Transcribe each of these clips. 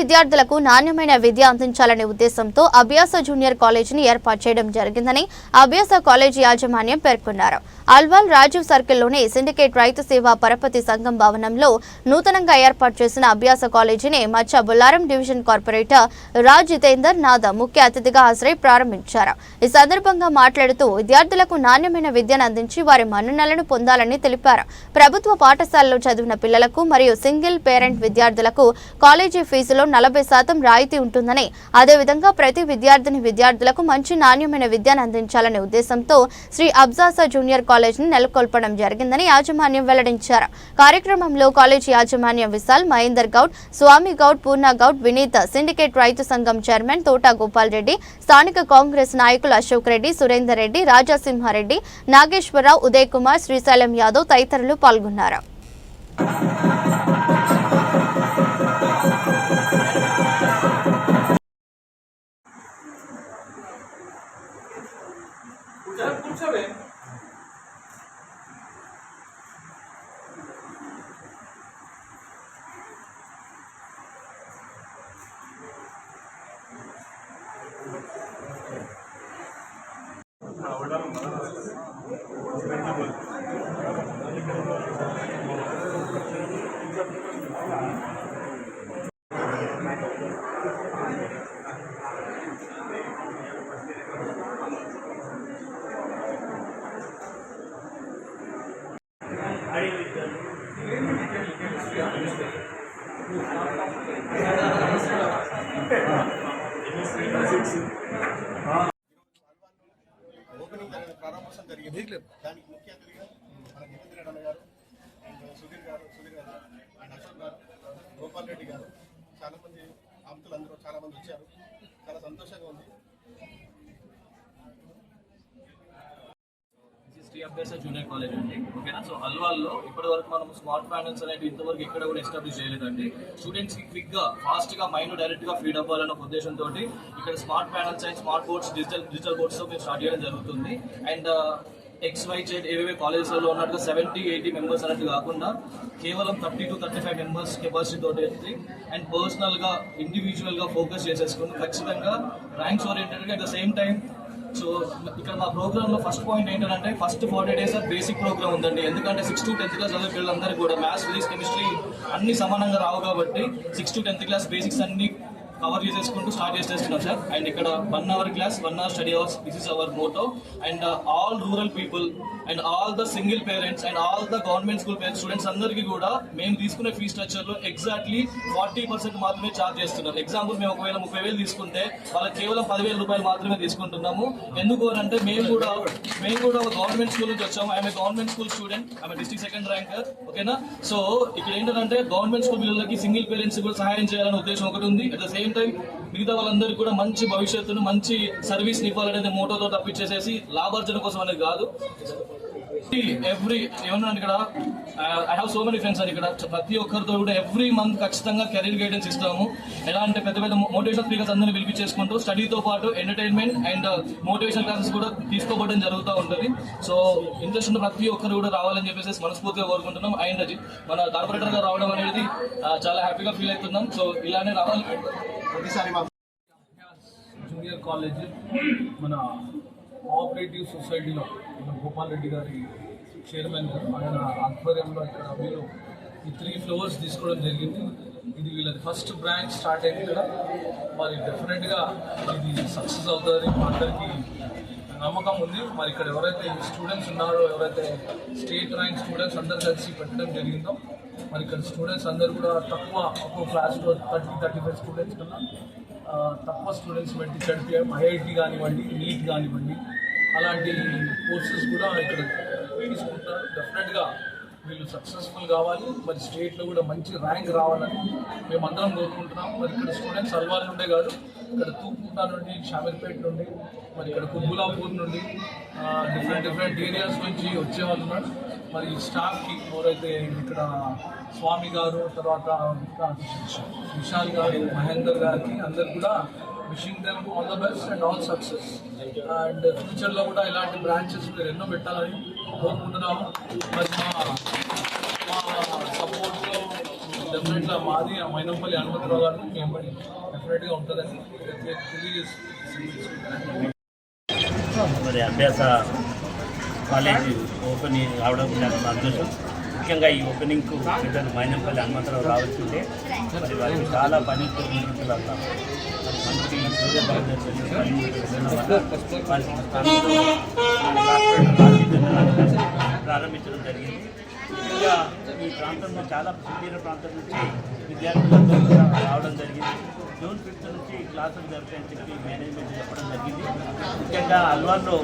విద్యార్థులకు నాణ్యమైన విద్య అందించాలనే ఉద్దేశంతో అభ్యాస జూనియర్ కాలేజీని ఏర్పాటు చేయడం జరిగిందని అభ్యాస కాలేజీ యాజమాన్యం పేర్కొన్నారు. అల్వాల్ రాజీవ్ సర్కిల్లోని సిండికేట్ రైతు సేవా పరపతి సంఘం భవనంలో నూతనంగా ఏర్పాటు చేసిన అభ్యాస కాలేజీని మచ్చ బుల్లారం డివిజన్ కార్పొరేటర్ రాజ్ జితేందర్ నాథ ముఖ్య అతిథిగా హాజరై ప్రారంభించారు. ఈ సందర్భంగా మాట్లాడుతూ విద్యార్థులకు నాణ్యమైన విద్యను అందించి వారి మన్ననలను పొందాలని తెలిపారు. ప్రభుత్వ పాఠశాలలో చదివిన పిల్లలకు మరియు సింగిల్ పేరెంట్ విద్యార్థులకు కాలేజీ ఫీజులో నలభై శాతం రాయితీ ఉంటుందని అదేవిధంగా ప్రతి విద్యార్థిని విద్యార్థులకు మంచి నాణ్యమైన విద్యను అందించాలనే ఉద్దేశంతో శ్రీ అబ్జాసా జూనియర్ కాలేజీని నెలకొల్పడం జరిగిందని యాజమాన్యం వెల్లడించారు. కార్యక్రమంలో కాలేజీ యాజమాన్యం విశాల్ మహేందర్ గౌడ్ స్వామి గౌడ్ పూర్ణ గౌడ్ వినీత సిండికేట్ రైతు సంఘం చైర్మన్ తోటా గోపాల్ రెడ్డి స్థానిక కాంగ్రెస్ నాయకులు అశోక్ రెడ్డి సురేందర్ రెడ్డి రాజాసింహారెడ్డి నాగేశ్వరరావు ఉదయ్ కుమార్ శ్రీశైలం యాదవ్ తదితరులు పాల్గొన్నారు. Ah. దానికి ముఖ్య అతిథిగా మన జితేంద్ర రెడ్డి గారు అండ్ సుధీర్ గారు సుధీర్ గారు అండ్ అశోక్ గారు గోపాల్ రెడ్డి గారు. చాలా మంది ఆప్తులు అందరూ చాలా మంది వచ్చారు. చాలా సంతోషంగా ఉంది. ఇది శ్రీ అభ్యాస జూనియర్ కాలేజ్ అండి. ఓకేనా? సో అల్వాల్లో ఇప్పటి వరకు మనం స్మార్ట్ ప్యానల్స్ అనేవి ఇంతవరకు ఎక్కడ కూడా ఎస్టాబ్లిష్ చేయలేదండి. స్టూడెంట్స్కి క్విక్గా ఫాస్ట్గా మైండ్ డైరెక్ట్గా ఫీడ్ అవ్వాలన్న ఒక ఉద్దేశంతో ఇక్కడ smart panels and smart boards digital digital బోర్డ్స్తో మేము స్టార్ట్ చేయడం జరుగుతుంది. అండ్ ఎక్స్ వై జెడ్ ఏవేవే కాలేజెస్లో ఉన్నట్టుగా సెవెంటీ ఎయిటీ మెంబర్స్ అన్నట్టు కాకుండా కేవలం thirty to thirty five members capacity తోటి ఉంది అండ్ పర్సనల్గా ఇండివిజువల్గా ఫోకస్ చేసేసుకుని ఖచ్చితంగా ranks ఓరియంటెడ్గా at the same time so ఇక్కడ మా ప్రోగ్రామ్లో ఫస్ట్ పాయింట్ ఏంటంటే first forty days basic program ఉందండి. ఎందుకంటే సిక్స్ టు టెన్త్ క్లాస్ చదివే పిల్లలందరికీ కూడా మ్యాథ్స్ ఫిజిక్స్ కెమిస్ట్రీ అన్ని సమానంగా రావు కాబట్టి six to tenth class basics అన్ని కవర్ చేసేసుకుంటూ స్టార్ట్ చేసేస్తున్నాం సార్. అండ్ ఇక్కడ one hour class one hour study hours this is our motto and all rural people and all the single parents and all the government school students అందరికీ కూడా మేము తీసుకునే fee స్ట్రక్చర్లో exactly forty percent మాత్రమే charge చేస్తున్నారు. Example మేము ఒకవేళ ముప్పై వేలు తీసుకుంటే వాళ్ళకి కేవలం పదివేల రూపాయలు మాత్రమే తీసుకుంటున్నాము. ఎందుకు అని అంటే మేము కూడా మేము కూడా ఒక గవర్నమెంట్ స్కూల్ నుంచి వచ్చాము. ఆమె గవర్నమెంట్ స్కూల్ స్టూడెంట్ ఆమె డిస్ట్రిక్ట్ సెకండ్ ర్యాంకర్ ఓకేనా సో ఇక్కడ ఏంటంటే గవర్నమెంట్ స్కూల్ పిల్లలకి సింగిల్ పేరెంట్స్ కూడా సహాయం చేయాలనే ఉద్దేశం ఒకటి ఉంది. అట్ ద సేమ్ టైం మిగతా వాళ్ళందరికీ కూడా మంచి భవిష్యత్తును మంచి సర్వీస్ ఇవ్వాలనేది మోటోతో తప్పించేసేసి లాభార్జన కోసం అనేది కాదు. ఎవ్రీ ఏమన్నా ఇక్కడ? I have so many friends అని ఇక్కడ. ప్రతి ఒక్కరితో కూడా ఎవ్రీ మంత్ ఖచ్చితంగా కెరీర్ గైడెన్స్ ఇస్తాము. ఎలా అంటే పెద్ద పెద్ద మోటివేషన్ స్పీకర్స్ అందరినీ పిలిపించేసుకుంటూ స్టడీతో పాటు ఎంటర్టైన్మెంట్ అండ్ మోటివేషన్ క్లాసెస్ కూడా తీసుకోవడం జరుగుతూ ఉంటుంది. సో ఇంట్రెస్ట్ ఉన్న ప్రతి ఒక్కరు కూడా రావాలని చెప్పేసి మనస్ఫూర్తిగా కోరుకుంటున్నాం. అండ్ అది మన కార్పొరేటర్గా రావడం అనేది చాలా హ్యాపీగా ఫీల్ అవుతున్నాం. సో ఇలానే రావాలి. ప్రతిసారి మా జూనియర్ కాలేజ్ మన కోఆపరేటివ్ సొసైటీలో మన గోపాల్ రెడ్డి గారి చైర్మన్ గారు ఆయన ఆధ్వర్యంలో ఇక్కడ వీళ్ళు ఈ త్రీ ఫ్లోర్స్ తీసుకోవడం జరిగింది. ఇది వీళ్ళ ఫస్ట్ బ్రాంచ్ స్టార్ట్ అయింది ఇక్కడ మరి డెఫినెట్గా ఇది సక్సెస్ అవుతుంది. మా అందరికీ నమ్మకం ఉంది. మరి ఇక్కడ ఎవరైతే స్టూడెంట్స్ ఉన్నారో ఎవరైతే స్టేట్ ర్యాంక్ స్టూడెంట్స్ అందరు కలిసి పెట్టడం జరిగిందో మరి ఇక్కడ స్టూడెంట్స్ అందరు కూడా తక్కువ ఒక్కో క్లాస్లో థర్టీ థర్టీ ఫైవ్ స్టూడెంట్స్ కన్నా తక్కువ స్టూడెంట్స్ పెట్టి చదివే ఐఐటి కానివ్వండి నీట్ కానివ్వండి అలాంటి కోర్సెస్ కూడా ఇక్కడ తీసుకుంటారు. డెఫినెట్గా వీళ్ళు సక్సెస్ఫుల్ కావాలి. మరి స్టేట్లో కూడా మంచి ర్యాంక్ రావాలని మేమందరం కోరుకుంటున్నాం మరి ఇక్కడ స్టూడెంట్స్ అల్వాల్ నుండే కాదు ఇక్కడ తూపుకుంట నుండి షామీర్పేట నుండి మరి ఇక్కడ కుబ్బులాపూర్ నుండి డిఫరెంట్ డిఫరెంట్ ఏరియాస్ నుంచి వచ్చేవాళ్ళు ఉన్నారు. మరి స్టాఫ్కి ఎవరైతే ఇక్కడ స్వామి గారు తర్వాత విశాల్ గారు మహేందర్ గారికి అందరు కూడా wishing them all the best and all success and ఫ్యూచర్లో కూడా ఇలాంటి బ్రాంచెస్ మీరు ఎన్నో పెట్టాలని కోరుకుంటున్నాము. మరి మా మా సపోర్ట్లో డెఫినెట్గా మాది ఆ మైనంపల్లి హనుమంతరావు గారు మేము డెఫినెట్గా ఉంటుందని తెలియజేస్తుంది మరి అభ్యాస కాలేజ్ ఓపెన్ అవడం సంతోషం. ముఖ్యంగా ఈ ఓపెనింగ్కు పెద్దలు మైనంపల్లి హనుమంతరావు రావాల్సిందే మరి వారికి చాలా పని ముందుకు మంచి ప్రారంభించడం జరిగింది. ముఖ్యంగా ఈ ప్రాంతంలో చాలా సుదీర ప్రాంతం నుంచి విద్యార్థులందరూ కూడా రావడం జరిగింది. జూన్ ఫిఫ్త్ నుంచి క్లాసులు జరుగుతాయని చెప్పి మేనేజ్మెంట్ చెప్పడం జరిగింది. ముఖ్యంగా అల్వాన్లో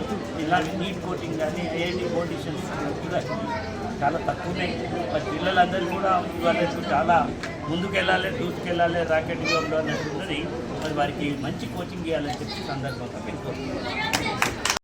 ఇలాంటి నీట్ కోటింగ్ కానీ ఐఐటి కోటిషన్స్ కూడా చాలా తక్కువ ఉన్నాయి మరి పిల్లలందరూ కూడా వాళ్ళకు చాలా ముందుకెళ్ళాలి దూసుకెళ్ళాలి రాకెట్ యోగంలో అన్నట్టు ఉన్నది. మరి వారికి మంచి కోచింగ్ ఇవ్వాలని చెప్పి సందర్భంగా పెట్టుకోవాలి